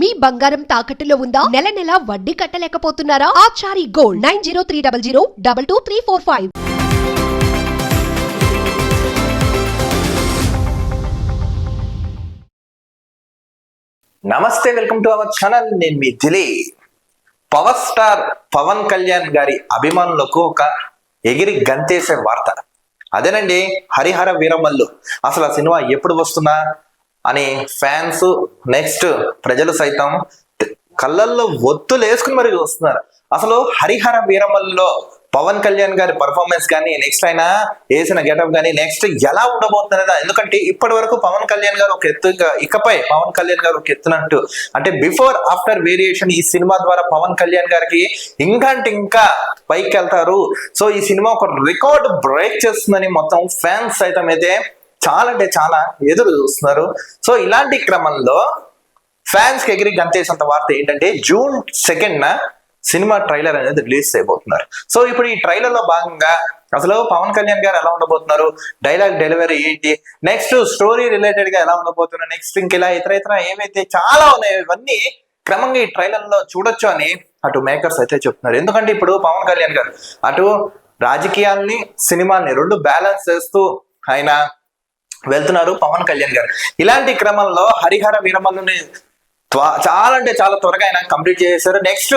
మీ బంగారం తాకట్టులో ఉందా? నెల నెల వడ్డీ కట్టలేకపోతున్నారా? Achari gold nine zero three double zero double two three four five. నమస్తే వెల్కమ్ టు అవర్ ఛానల్. నేను మీ దిలీ. పవర్ స్టార్ పవన్ కళ్యాణ్ గారి అభిమానులకు ఒక ఎగిరి గంతేసే వార్త. అదేనండి హరిహర వీరమల్లు. అసలు ఆ సినిమా ఎప్పుడు వస్తున్నా? అని ఫ్యాన్స్ నెక్స్ట్ ప్రజలు సైతం కళ్ళల్లో ఒత్తులు వేసుకుని మరి చూస్తున్నారు. అసలు హరిహర వీరమల్లో పవన్ కళ్యాణ్ గారి పర్ఫార్మెన్స్ కానీ నెక్స్ట్ ఆయన వేసిన గెటప్ కానీ నెక్స్ట్ ఎలా ఉండబోతున్నదా ఎందుకంటే ఇప్పటి వరకు పవన్ కళ్యాణ్ గారు ఒక ఎత్తు ఇకపై పవన్ కళ్యాణ్ గారు ఒక ఎత్తునట్టు అంటే బిఫోర్ ఆఫ్టర్ వేరియేషన్ ఈ సినిమా ద్వారా పవన్ కళ్యాణ్ గారికి ఇంకా అంటే ఇంకా పైకి వెళ్తారు. సో ఈ సినిమా ఒక రికార్డ్ బ్రేక్ చేస్తుందని మొత్తం ఫ్యాన్స్ సైతం అయితే చాలా అంటే చాలా ఎదురు చూస్తున్నారు. సో ఇలాంటి క్రమంలో ఫ్యాన్స్కి ఎగిరి గంతేసినంత వార్త ఏంటంటే జూన్ సెకండ్ సినిమా ట్రైలర్ అనేది రిలీజ్ చేయబోతున్నారు. సో ఇప్పుడు ఈ ట్రైలర్లో భాగంగా అసలు పవన్ కళ్యాణ్ గారు ఎలా ఉండబోతున్నారు? డైలాగ్ డెలివరీ ఏంటి? నెక్స్ట్ స్టోరీ రిలేటెడ్గా ఎలా ఉండబోతున్నారు? నెక్స్ట్ ఇంక ఇలా ఇతర ఇతర ఏవైతే చాలా ఉన్నాయి ఇవన్నీ క్రమంగా ఈ ట్రైలర్లో చూడొచ్చు అని అటు మేకర్స్ అయితే చెప్తున్నారు. ఎందుకంటే ఇప్పుడు పవన్ కళ్యాణ్ గారు అటు రాజకీయాల్ని సినిమాల్ని రెండు బ్యాలెన్స్ చేస్తూ ఆయన వెళ్తున్నారు పవన్ కళ్యాణ్ గారు. ఇలాంటి క్రమంలో హరిహర వీరమల్లుని త్వ- చాలా అంటే చాలా త్వరగా ఆయన కంప్లీట్ చేశారు. నెక్స్ట్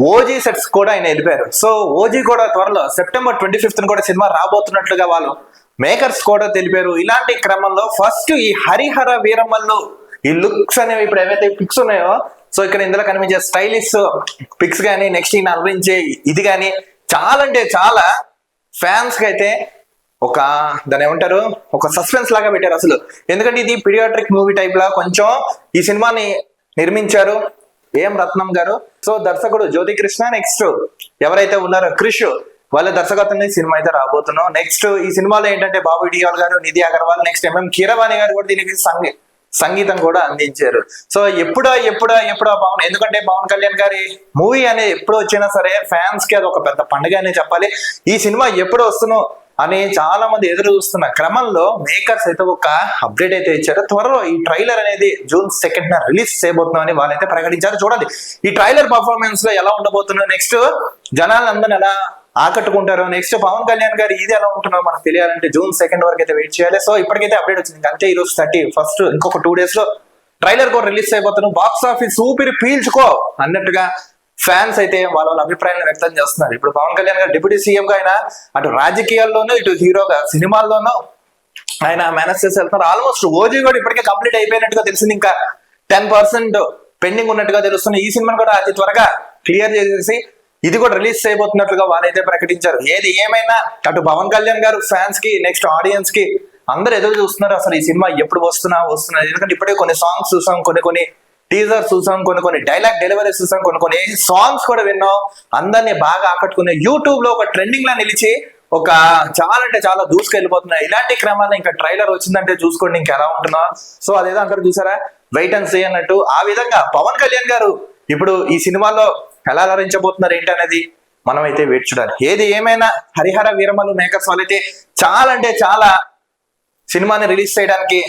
ఓజీ సెట్స్ కూడా ఆయన వెళ్ళిపోయారు. సో ఓజీ కూడా త్వరలో సెప్టెంబర్ ట్వంటీ ఫిఫ్త్ కూడా సినిమా రాబోతున్నట్లుగా వాళ్ళు మేకర్స్ కూడా తెలిపారు. ఇలాంటి క్రమంలో ఫస్ట్ ఈ హరిహర వీరమల్లు ఈ లుక్స్ అనేవి ఇప్పుడు ఏవైతే పిక్స్ ఉన్నాయో సో ఇక్కడ ఇందులో కనిపించే స్టైలిష్ పిక్స్ కానీ నెక్స్ట్ ఈయన అలరించే ఇది కానీ చాలా అంటే చాలా ఫ్యాన్స్కి అయితే ఒక దాని ఏమంటారు? ఒక సస్పెన్స్ లాగా పెట్టారు అసలు. ఎందుకంటే ఇది పీడియాట్రిక్ మూవీ టైప్ లా కొంచెం ఈ సినిమాని నిర్మించారు ఏం రత్నం గారు. సో దర్శకుడు జ్యోతి కృష్ణ నెక్స్ట్ ఎవరైతే ఉన్నారో క్రిష్ వాళ్ళ దర్శకత్వం సినిమా అయితే రాబోతున్నాం. నెక్స్ట్ ఈ సినిమాలో ఏంటంటే బాబు ఇడియాల్ గారు నిధి అగర్వాల్ నెక్స్ట్ ఎంఎం కీరవాణి గారు కూడా దీనికి సంగీ సంగీతం కూడా అందించారు. సో ఎప్పుడో ఎప్పుడో ఎప్పుడో పవన్? ఎందుకంటే పవన్ కళ్యాణ్ గారి మూవీ అనేది ఎప్పుడు వచ్చినా సరే ఫ్యాన్స్కి అది ఒక పెద్ద పండుగ అనే చెప్పాలి. ఈ సినిమా ఎప్పుడు వస్తున్నో అని చాలా మంది ఎదురు చూస్తున్న క్రమంలో మేకర్స్ అయితే ఒక అప్డేట్ అయితే ఇచ్చారు. త్వరలో ఈ ట్రైలర్ అనేది జూన్ సెకండ్ న రిలీజ్ చేయబోతున్నామని వాళ్ళైతే ప్రకటించారు. చూడండి ఈ ట్రైలర్ పర్ఫార్మెన్స్లో ఎలా ఉండబోతున్నా నెక్స్ట్ జనాలందరిని ఎలా ఆకట్టుకుంటారు నెక్స్ట్ పవన్ కళ్యాణ్ గారు ఇది ఎలా ఉంటుందో మనకు తెలియాలంటే జూన్ సెకండ్ వరకు అయితే వెయిట్ చేయాలి. సో ఇప్పటికైతే అప్డేట్ వచ్చింది. అంతే ఈ రోజు థర్టీ ఫస్ట్ ఇంకొక టూ డేస్లో ట్రైలర్ కూడా రిలీజ్ అయిపోతాను బాక్స్ ఆఫీస్ ఊపిరి పీల్చుకో అన్నట్టుగా ఫ్యాన్స్ అయితే వాళ్ళ వాళ్ళ అభిప్రాయాలను వ్యక్తం చేస్తున్నారు. ఇప్పుడు పవన్ కళ్యాణ్ గారు డిప్యూటీ సీఎం గా ఆయన అటు రాజకీయాల్లోనూ ఇటు హీరోగా సినిమాల్లోనూ ఆయన మేనేజ్ చేసి వెళ్తున్నారు. ఆల్మోస్ట్ ఓజీ కూడా ఇప్పటికే కంప్లీట్ అయిపోయినట్టుగా తెలిసింది. ఇంకా టెన్ పర్సెంట్ పెండింగ్ ఉన్నట్టుగా తెలుస్తుంది. ఈ సినిమాను కూడా అతి త్వరగా క్లియర్ చేసేసి ఇది కూడా రిలీజ్ చేయబోతున్నట్లుగా వాళ్ళైతే ప్రకటించారు. ఏది ఏమైనా అటు పవన్ కళ్యాణ్ గారు ఫ్యాన్స్కి నెక్స్ట్ ఆడియన్స్కి అందరు ఎదురు చూస్తున్నారు. అసలు ఈ సినిమా ఎప్పుడు వస్తున్నా వస్తున్నా ఎందుకంటే ఇప్పుడే కొన్ని సాంగ్స్ చూసాం కొన్ని కొన్ని టీజర్ చూసాం కొన్ని కొన్ని డైలాగ్ డెలివరీ చూసాం కొన్ని కొన్ని సాంగ్స్ కూడా విన్నాం. అందరినీ బాగా ఆకట్టుకునే యూట్యూబ్లో ఒక ట్రెండింగ్ లా నిలిచి ఒక చాలా అంటే చాలా దూసుకెళ్ళిపోతున్నాయి ఇలాంటి క్రమాల్లో ఇంకా ట్రైలర్ వచ్చిందంటే చూసుకోండి ఇంకా ఎలా ఉంటుందో. సో అదేదో అందరు చూసారా? వెయిట్ అండ్ సీ అన్నట్టు. ఆ విధంగా పవన్ కళ్యాణ్ గారు ఇప్పుడు ఈ సినిమాలో ఎలా అలరించబోతున్నారు ఏంటి అనేది మనం అయితే వెయిట్ చూడాలి. ఏది ఏమైనా హరిహర వీరమలు మేకర్స్ వాళ్ళైతే చాలా అంటే చాలా సినిమాని రిలీజ్ చేయడానికి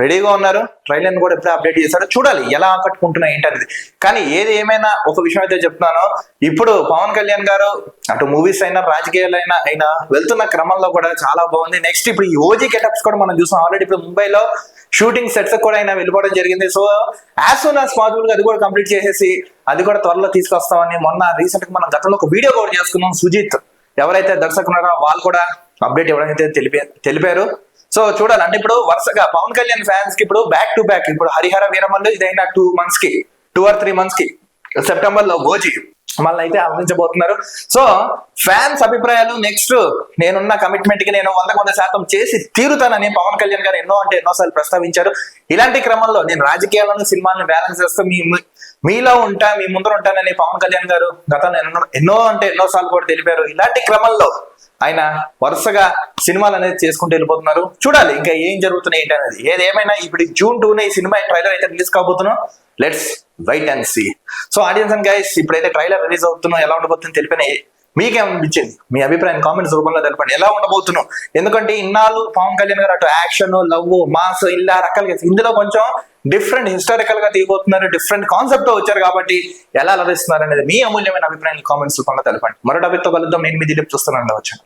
రెడీగా ఉన్నారు. ట్రైలర్ కూడా ఎప్పుడే అప్డేట్ చేశారు. చూడాలి ఎలా ఆకట్టుకుంటున్నా ఏంటనేది కానీ ఏది ఏమైనా ఒక విషయం అయితే చెప్తున్నాను. ఇప్పుడు పవన్ కళ్యాణ్ గారు అటు మూవీస్ అయినా రాజకీయాలు అయినా అయినా వెళ్తున్న క్రమంలో కూడా చాలా బాగుంది. నెక్స్ట్ ఇప్పుడు ఈ ఓజీ గెటప్స్ కూడా మనం చూసాం. ఆల్రెడీ ఇప్పుడు ముంబైలో షూటింగ్ సెట్స్ కూడా ఆయన వెళ్ళిపోవడం జరిగింది. సో యాజ్ సూన్ యాజ్ పాసిబుల్గా అది కూడా కంప్లీట్ చేసేసి అది కూడా త్వరలో తీసుకొస్తామని మొన్న రీసెంట్గా మనం గతంలో ఒక వీడియో కూడా చేసుకున్నాం. సుజిత్ ఎవరైతే దర్శకున్నారో వాళ్ళు కూడా అప్డేట్ ఇవ్వడం అయితే తెలిపే తెలిపారు. సో చూడాలి. అంటే ఇప్పుడు వరుసగా పవన్ కళ్యాణ్ ఫ్యాన్స్కి ఇప్పుడు బ్యాక్ టు బ్యాక్ ఇప్పుడు హరిహర వీరమల్లు ఇదైన టూ మంత్స్కి టూ ఆర్ త్రీ మంత్స్కి సెప్టెంబర్లో గోజీ మళ్ళీ అయితే ఆలోచించబోతున్నారు సో ఫ్యాన్స్ అభిప్రాయాలు నెక్స్ట్ నేనున్న కమిట్మెంట్కి నేను వంద వంద శాతం చేసి తీరుతానని పవన్ కళ్యాణ్ గారు ఎన్నో అంటే ఎన్నోసార్లు ప్రస్తావించారు. ఇలాంటి క్రమంలో నేను రాజకీయాలను సినిమాలను బ్యాలెన్స్ చేస్తూ మీ మీలో ఉంటా మీ ముందర ఉంటానని పవన్ కళ్యాణ్ గారు గతంలో ఎన్నో ఎన్నో అంటే ఎన్నో సార్లు కూడా తెలిపారు. ఇలాంటి క్రమంలో ఆయన వరుసగా సినిమాలు అనేది చేసుకుంటూ వెళ్ళిపోతున్నారు. చూడాలి ఇంకా ఏం జరుగుతున్నాయి ఏంటి అనేది. ఏదేమైనా ఇప్పుడు జూన్ టూనే ఈ సినిమా ట్రైలర్ అయితే release కాబోతున్నాం. Let's wait and see so audience and guys ఇప్పుడైతే ట్రైలర్ రిలీజ్ అవుతున్నాం ఎలా ఉండబోతుందో తెలిపిన మీకేమనిపించింది మీ అభిప్రాయం కామెంట్స్ రూపంలో తెలపండి. ఎలా ఉండబోతున్నాం? ఎందుకంటే ఇన్నాళ్ళు పవన్ కళ్యాణ్ గారు అటు యాక్షన్ లవ్ మాస్ ఇలా రకాలుగా ఇందులో కొంచెం డిఫరెంట్ హిస్టారికల్గా తీయబోతున్నారు డిఫరెంట్ కాన్సెప్ట్తో వచ్చారు కాబట్టి ఎలా లభిస్తున్నారు అనేది మీ అమూల్యమైన అభిప్రాయాన్ని కామెంట్స్ రూపంలో తెలపండి. మరో టాపిక్తో కలుద్దాం. నేను మీ దిలీప్ చూస్తున్నాను. వచ్చాను